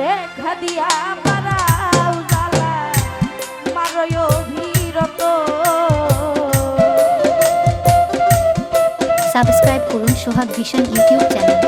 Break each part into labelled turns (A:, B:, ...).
A: দেখা দিয়া পারা উজালা মারয় অভিরত।
B: সাবস্ক্রাইব করুন সোহাগ ভীষণ ইউটিউব চ্যানেল।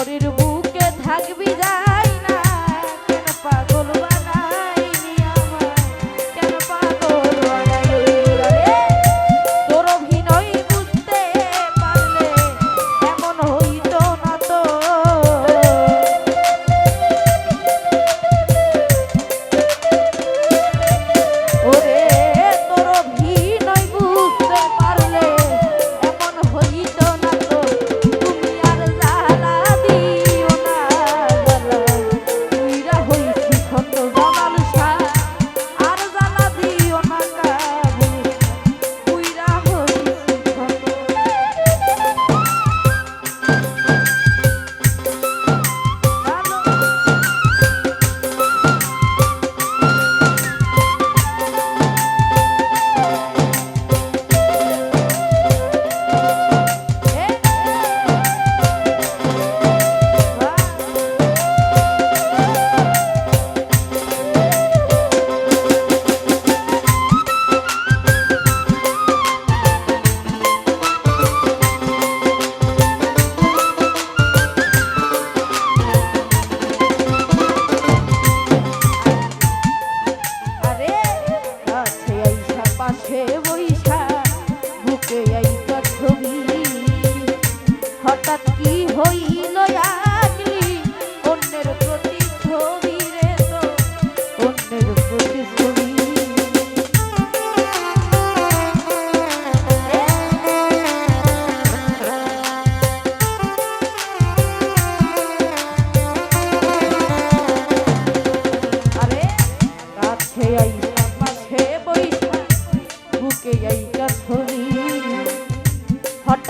A: তোরের বুকে থাকবি যা।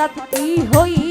A: তাতেই হই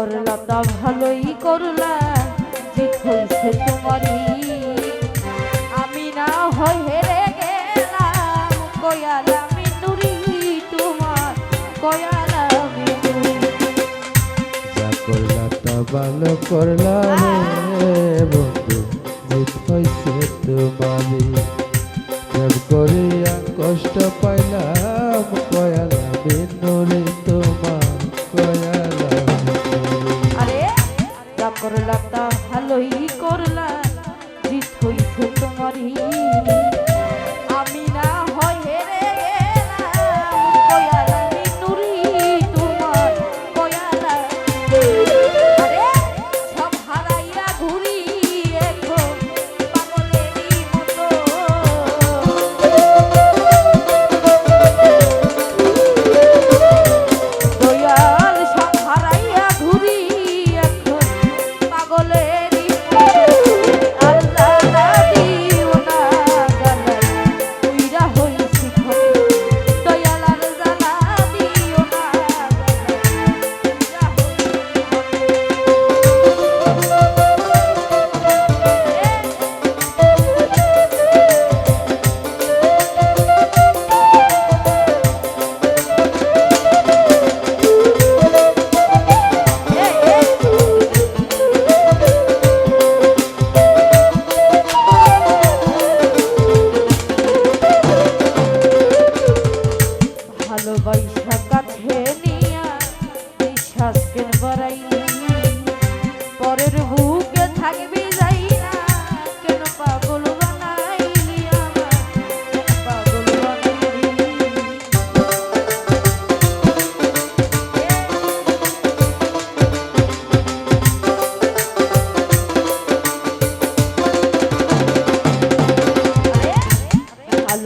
A: করলা তা ভালোই করলা জিত
B: হয়েছে তোমারই। আমি না হয় হেরে গেলাম, কয়াল আমি নুরি তোমার, কয়াল
C: আমি করলা তা ভালো করলা বন্ধু হয়েছে করিয়া কষ্ট পাইলাম, কয়াল
B: আমি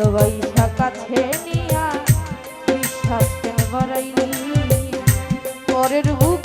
B: বৈশা কাছে নিয়া বিশ্বাস কেন বরাইলি পরের বুক